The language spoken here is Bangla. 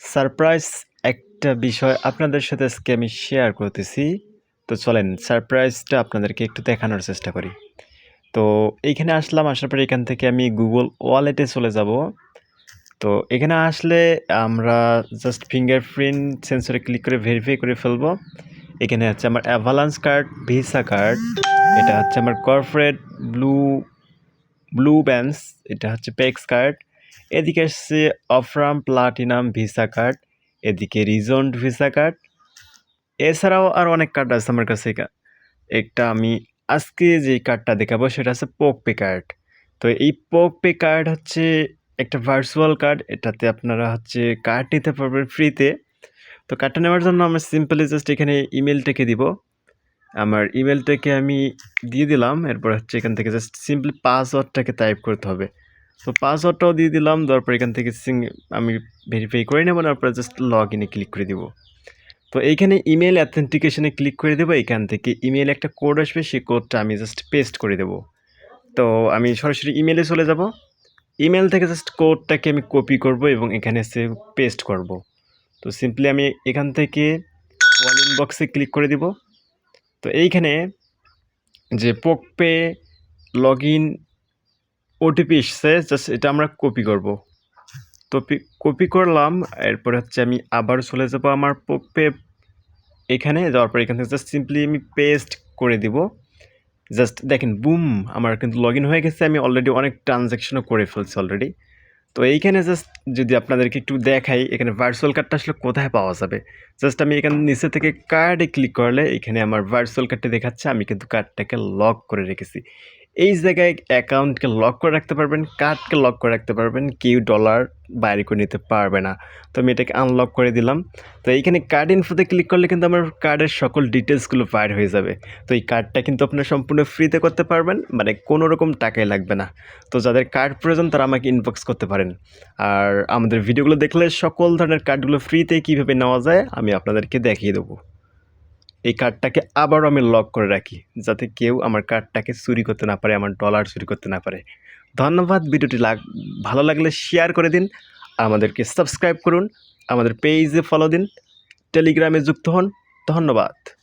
সারপ্রাইজ একটা বিষয় আপনাদের সাথে আজকে আমি শেয়ার করতেছি। তো চলেন সারপ্রাইজটা আপনাদেরকে একটু দেখানোর চেষ্টা করি। তো এইখানে আসলাম, আসার পরে এখান থেকে আমি গুগল ওয়ালেটে চলে যাব। তো এখানে আসলে আমরা জাস্ট ফিঙ্গারপ্রিন্ট সেন্সরে ক্লিক করে ভেরিফাই করে ফেলব। এখানে হচ্ছে আমার অ্যাভালান্স কার্ড, ভিসা কার্ড, এটা হচ্ছে আমার কর্পোরেট ব্লু ব্লু ব্যান্স, এটা হচ্ছে পেক্স কার্ড। এদিকে আসছে অফরাম প্লাটিনাম ভিসা কার্ড, এদিকে রিজন্ড ভিসা কার্ড। এছাড়াও আর অনেক কার্ড আছে আমার কাছে। একটা আমি আজকে যেই কার্ডটা দেখাবো সেটা হচ্ছে পোকপে কার্ড। তো এই পোকপে কার্ড হচ্ছে একটা ভার্চুয়াল কার্ড। এটাতে আপনারা হচ্ছে কার্ড নিতে পারবেন ফ্রিতে। তো কার্ডটা নেওয়ার জন্য আমরা সিম্পলি জাস্ট এখানে ইমেলটাকে দিব। আমার ইমেলটাকে আমি দিয়ে দিলাম। এরপর হচ্ছে এখান থেকে জাস্ট সিম্পলি পাসওয়ার্ডটাকে টাইপ করতে হবে। তো পাসওয়ার্ডটাও দিয়ে দিলাম। দেওয়ার পর এখান থেকে সিং আমি ভেরিফাই করে নেব। নেওয়ার পরে জাস্ট লগ ইনে ক্লিক করে দিব। তো এইখানে ইমেল অ্যাথেন্টিকেশনে ক্লিক করে দেবো। এখান থেকে ইমেইলে একটা কোড আসবে, সেই কোডটা আমি জাস্ট পেস্ট করে দেব। তো আমি সরাসরি ইমেলে চলে যাব। ইমেল থেকে জাস্ট কোডটাকে আমি কপি করব এবং এখানে এসে পেস্ট করব। তো সিম্পলি আমি এখান থেকে ওয়াল ইনবক্সে ক্লিক করে দিব। তো এইখানে যে পোকপে লগইন ওটিপি এসছে জাস্ট এটা আমরা কপি করব। তো পি কপি করলাম। এরপরে হচ্ছে আমি আবার চলে যাব আমার পোকপে এখানে, যাওয়ার পর এখান থেকে জাস্ট সিম্পলি আমি পেস্ট করে দিব। জাস্ট দেখেন বুম আমার কিন্তু লগইন হয়ে গেছে। আমি অলরেডি অনেক ট্রানজ্যাকশনও করে ফেলছি অলরেডি। তো এইখানে জাস্ট যদি আপনাদেরকে একটু দেখাই, এখানে ভার্চুয়াল কার্ডটা আসলে কোথায় পাওয়া যাবে? জাস্ট আমি এখানে নিচে থেকে কার্ডে ক্লিক করলে, এখানে আমার ভার্চুয়াল কার্ডটা দেখাচ্ছে। আমি কিন্তু কার্ডটাকে লক করে রেখেছি। এই জায়গায় অ্যাকাউন্টকে লক করে রাখতে পারবেন, কার্ডকে লক করে রাখতে পারবেন। কেউ ডলার বাইরে করে নিতে পারবে না। তো আমি এটাকে আনলক করে দিলাম। তো এইখানে কার্ড ইনফোতে ক্লিক করলে কিন্তু আমার কার্ডের সকল ডিটেলসগুলো বাইর হয়ে যাবে। তো এই কার্ডটা কিন্তু আপনারা সম্পূর্ণ ফ্রিতে করতে পারবেন। মানে কোনো রকম টাকাই লাগবে না। তো যাদের কার্ড প্রয়োজন তারা আমাকে ইনবক্স করতে পারেন। আর আমাদের ভিডিওগুলো দেখলে সকল ধরনের কার্ডগুলো ফ্রিতে কীভাবে নেওয়া যায় আমি আপনাদেরকে দেখিয়ে দেবো। এই কার্ডটাকে আবারও আমি লক করে রাখি। যাতে কেউ আমার কার্ডটাকে চুরি করতে না পারে, আমার ডলার চুরি করতে না পারে। ধন্যবাদ। ভিডিওটি লাগ ভালো লাগলে শেয়ার করে দিন। আমাদেরকে সাবস্ক্রাইব করুন। আমাদের পেজে ফলো দিন। টেলিগ্রামে যুক্ত হন। ধন্যবাদ।